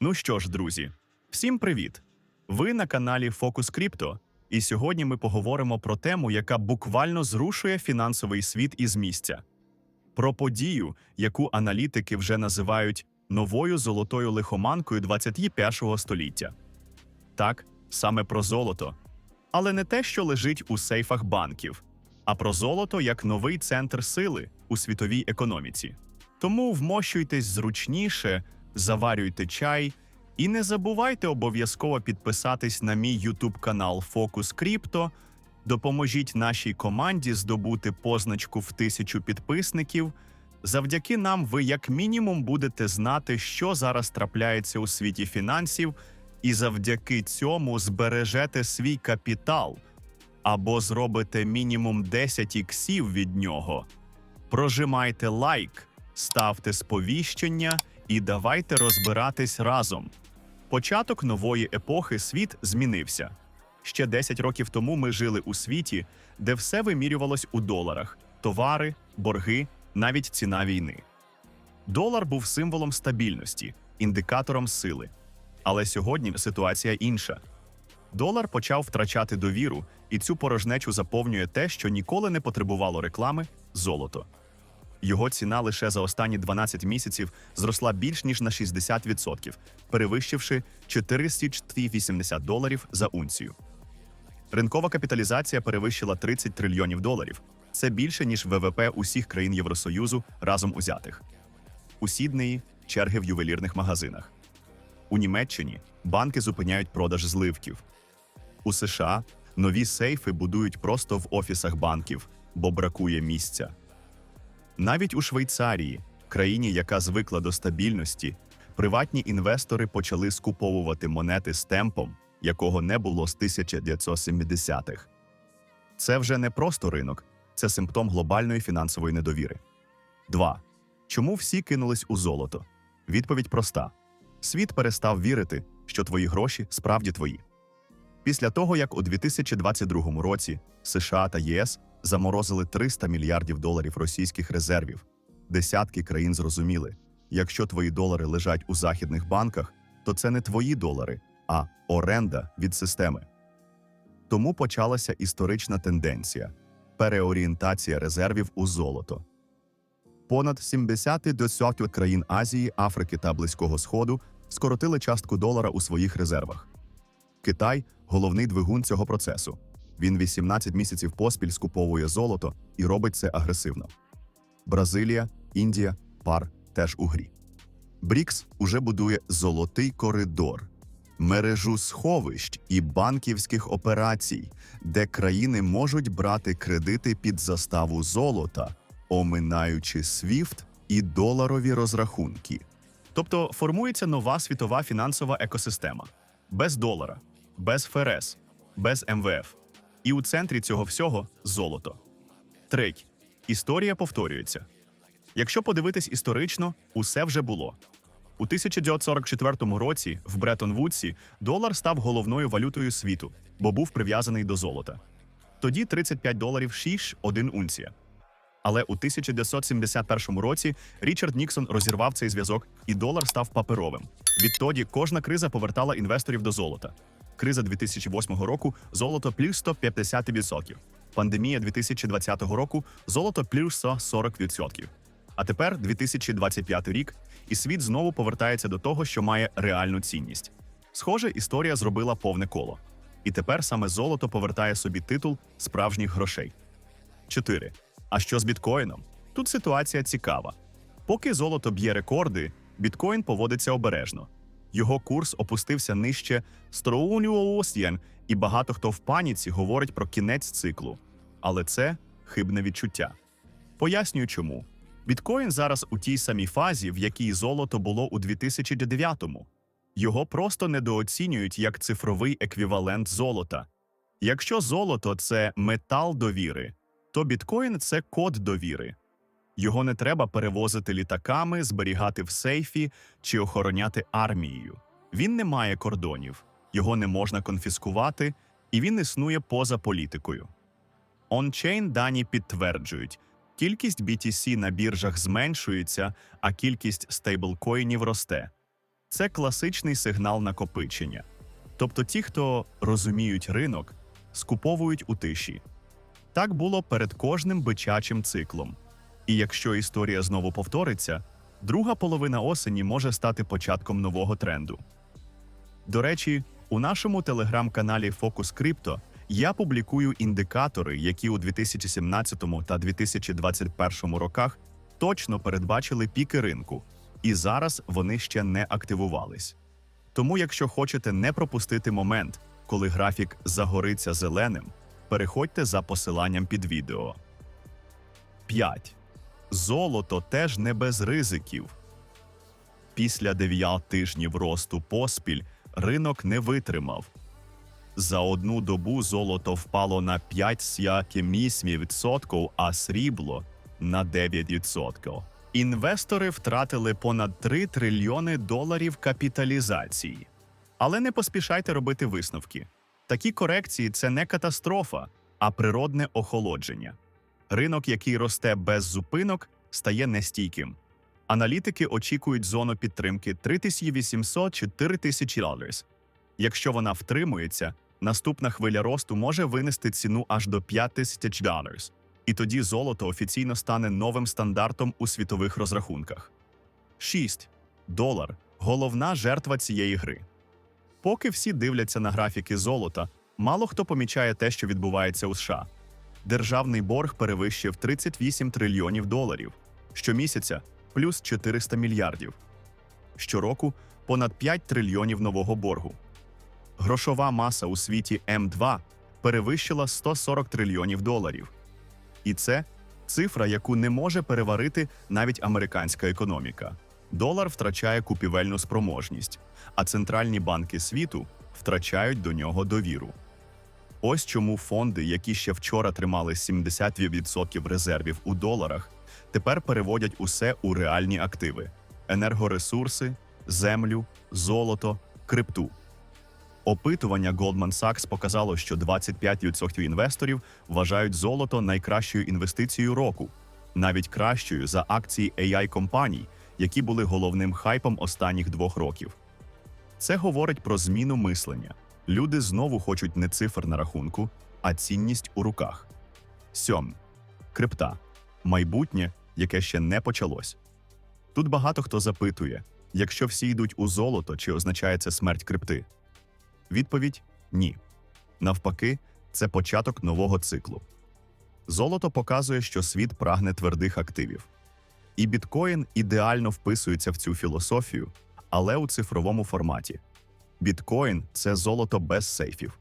Ну що ж, друзі, всім привіт! Ви на каналі Focus Crypto, і сьогодні ми поговоримо про тему, яка буквально зрушує фінансовий світ із місця. Про подію, яку аналітики вже називають новою золотою лихоманкою 21-го століття. Так, саме про золото. Але не те, що лежить у сейфах банків, а про золото як новий центр сили у світовій економіці. Тому вмощуйтесь зручніше, заварюйте чай і не забувайте обов'язково підписатись на мій YouTube канал Focus Crypto. Допоможіть нашій команді здобути позначку в тисячу підписників. Завдяки нам ви як мінімум будете знати, що зараз трапляється у світі фінансів, і завдяки цьому збережете свій капітал або зробите мінімум 10 іксів від нього. Прожимайте лайк, ставте сповіщення і давайте розбиратись разом. Початок нової епохи світ змінився. Ще 10 років тому ми жили у світі, де все вимірювалось у доларах: товари, борги, навіть ціна війни. Долар був символом стабільності, індикатором сили. Але сьогодні ситуація інша. Долар почав втрачати довіру, і цю порожнечу заповнює те, що ніколи не потребувало реклами золото. Його ціна лише за останні 12 місяців зросла більш ніж на 60%, перевищивши 480 доларів за унцію. Ринкова капіталізація перевищила 30 трильйонів доларів. Це більше ніж ВВП усіх країн Євросоюзу разом узятих. У Сіднеї черги в ювелірних магазинах. У Німеччині банки зупиняють продаж зливків. У США нові сейфи будують просто в офісах банків, бо бракує місця. Навіть у Швейцарії, країні, яка звикла до стабільності, приватні інвестори почали скуповувати монети з темпом, якого не було з 1970-х. Це вже не просто ринок, це симптом глобальної фінансової недовіри. 2. Чому всі кинулись у золото? Відповідь проста: світ перестав вірити, що твої гроші справді твої. Після того, як у 2022 році США та ЄС заморозили 300 мільярдів доларів російських резервів, десятки країн зрозуміли, якщо твої долари лежать у західних банках, то це не твої долари, а оренда від системи. Тому почалася історична тенденція переорієнтація резервів у золото. Понад 70 десятків країн Азії, Африки та Близького Сходу скоротили частку долара у своїх резервах. Китай головний двигун цього процесу. Він 18 місяців поспіль скуповує золото і робить це агресивно. Бразилія, Індія, пар теж у грі. БРІКС уже будує золотий коридор, мережу сховищ і банківських операцій, де країни можуть брати кредити під заставу золота, оминаючи SWIFT і доларові розрахунки. Тобто формується нова світова фінансова екосистема без долара, без ФРС, без МВФ. І у центрі цього всього золото. Третє. Історія повторюється. Якщо подивитись історично, усе вже було. У 1944 році в Бреттон-Вудсі долар став головною валютою світу, бо був прив'язаний до золота. Тоді 35 доларів 6 – один унція. Але у 1971 році Річард Ніксон розірвав цей зв'язок, і долар став паперовим. Відтоді кожна криза повертала інвесторів до золота. Криза 2008 року золото плюс 150%. Пандемія 2020 року золото плюс 40%. А тепер 2025 рік, і світ знову повертається до того, що має реальну цінність. Схоже, історія зробила повне коло. І тепер саме золото повертає собі титул справжніх грошей. 4. А що з біткоїном? Тут ситуація цікава. Поки золото б'є рекорди, біткоін поводиться обережно. Його курс опустився нижче Строунюоосєн, і багато хто в паніці говорить про кінець циклу. Але це хибне відчуття. Пояснюю чому. Біткоін зараз у тій самій фазі, в якій золото було у 2009-му. Його просто недооцінюють як цифровий еквівалент золота. Якщо золото це метал довіри, то біткоін це код довіри. Його не треба перевозити літаками, зберігати в сейфі чи охороняти армією. Він не має кордонів, його не можна конфіскувати, і він існує поза політикою. On-chain дані підтверджують, кількість BTC на біржах зменшується, а кількість стейблкоїнів росте. Це класичний сигнал накопичення. Тобто ті, хто розуміють ринок, скуповують у тиші. Так було перед кожним бичачим циклом. І якщо історія знову повториться, друга половина осені може стати початком нового тренду. До речі, у нашому телеграм-каналі Focus Crypto я публікую індикатори, які у 2017 та 2021 роках точно передбачили піки ринку, і зараз вони ще не активувались. Тому, якщо хочете не пропустити момент, коли графік загориться зеленим, переходьте за посиланням під відео. 5. Золото теж не без ризиків. Після 9 тижнів росту поспіль ринок не витримав. За одну добу золото впало на 5,7%, а срібло на 9%. Інвестори втратили понад 3 трильйони доларів капіталізації. Але не поспішайте робити висновки. Такі корекції це не катастрофа, а природне охолодження. Ринок, який росте без зупинок, стає нестійким. Аналітики очікують зону підтримки 3800-4000 доларів. Якщо вона втримується, наступна хвиля росту може винести ціну аж до 5000 доларів. І тоді золото офіційно стане новим стандартом у світових розрахунках. 6. Долар головна жертва цієї гри. Поки всі дивляться на графіки золота, мало хто помічає те, що відбувається у США. Державний борг перевищив 38 трильйонів доларів, щомісяця плюс 400 мільярдів. Щороку понад 5 трильйонів нового боргу. Грошова маса у світі М2 перевищила 140 трильйонів доларів. І це цифра, яку не може переварити навіть американська економіка. Долар втрачає купівельну спроможність, а центральні банки світу втрачають до нього довіру. Ось чому фонди, які ще вчора тримали 72% резервів у доларах, тепер переводять усе у реальні активи: енергоресурси, землю, золото, крипту. Опитування Goldman Sachs показало, що 25% інвесторів вважають золото найкращою інвестицією року, навіть кращою за акції ai компаній, які були головним хайпом останніх двох років. Це говорить про зміну мислення. Люди знову хочуть не цифр на рахунку, а цінність у руках. Сьом. Крипта майбутнє, яке ще не почалось. Тут багато хто запитує: якщо всі йдуть у золото, чи означає це смерть крипти? Відповідь ні. Навпаки, це початок нового циклу. Золото показує, що світ прагне твердих активів. І біткоін ідеально вписується в цю філософію, але у цифровому форматі. Біткоін це золото без сейфів,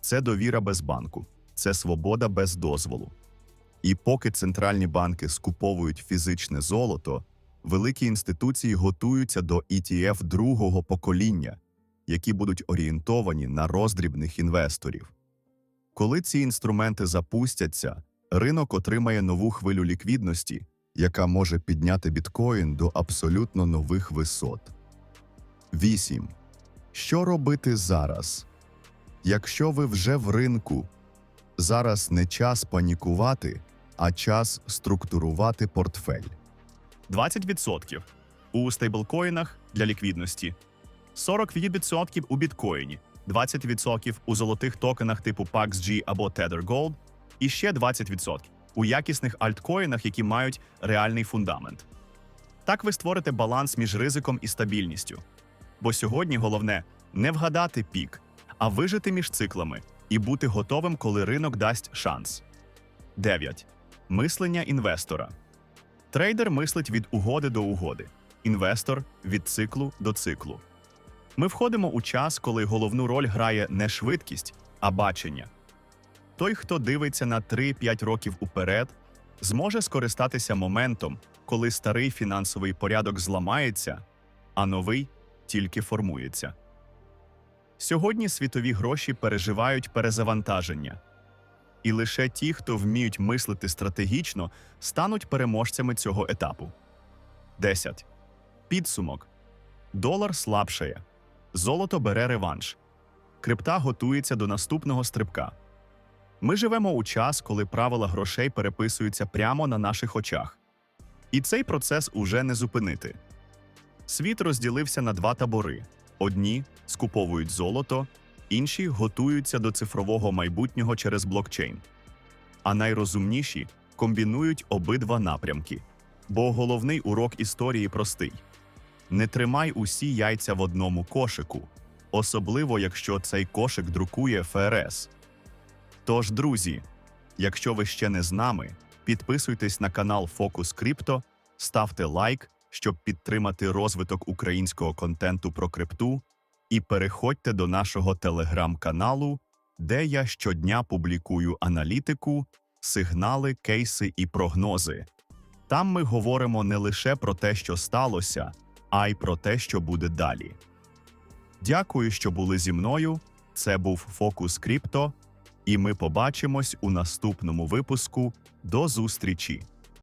це довіра без банку, це свобода без дозволу. І поки центральні банки скуповують фізичне золото, великі інституції готуються до ETF другого покоління, які будуть орієнтовані на роздрібних інвесторів. Коли ці інструменти запустяться, ринок отримає нову хвилю ліквідності, яка може підняти біткоін до абсолютно нових висот. 8. Що робити зараз? Якщо ви вже в ринку, зараз не час панікувати, а час структурувати портфель. 20% у стейблкоїнах для ліквідності, 40% у біткоїні, 20% у золотих токенах типу PAXG або Tether Gold, і ще 20% у якісних альткоїнах, які мають реальний фундамент. Так ви створите баланс між ризиком і стабільністю. Бо сьогодні головне не вгадати пік, а вижити між циклами і бути готовим, коли ринок дасть шанс. 9. Мислення інвестора. Трейдер мислить від угоди до угоди, інвестор від циклу до циклу. Ми входимо у час, коли головну роль грає не швидкість, а бачення. Той, хто дивиться на 3-5 років уперед, зможе скористатися моментом, коли старий фінансовий порядок зламається, а новий тільки формується. Сьогодні світові гроші переживають перезавантаження. І лише ті, хто вміють мислити стратегічно, стануть переможцями цього етапу. 10. Підсумок. Долар слабшає. Золото бере реванш. Крипта готується до наступного стрибка. Ми живемо у час, коли правила грошей переписуються прямо на наших очах. І цей процес уже не зупинити. Світ розділився на два табори: одні скуповують золото, інші готуються до цифрового майбутнього через блокчейн. А найрозумніші комбінують обидва напрямки. Бо головний урок історії простий: не тримай усі яйця в одному кошику, особливо якщо цей кошик друкує ФРС. Тож, друзі, якщо ви ще не з нами, підписуйтесь на канал Focus Crypto, ставте лайк, щоб підтримати розвиток українського контенту про крипту, і переходьте до нашого телеграм-каналу, де я щодня публікую аналітику, сигнали, кейси і прогнози. Там ми говоримо не лише про те, що сталося, а й про те, що буде далі. Дякую, що були зі мною. Це був Фокус Крипто, і ми побачимось у наступному випуску. До зустрічі!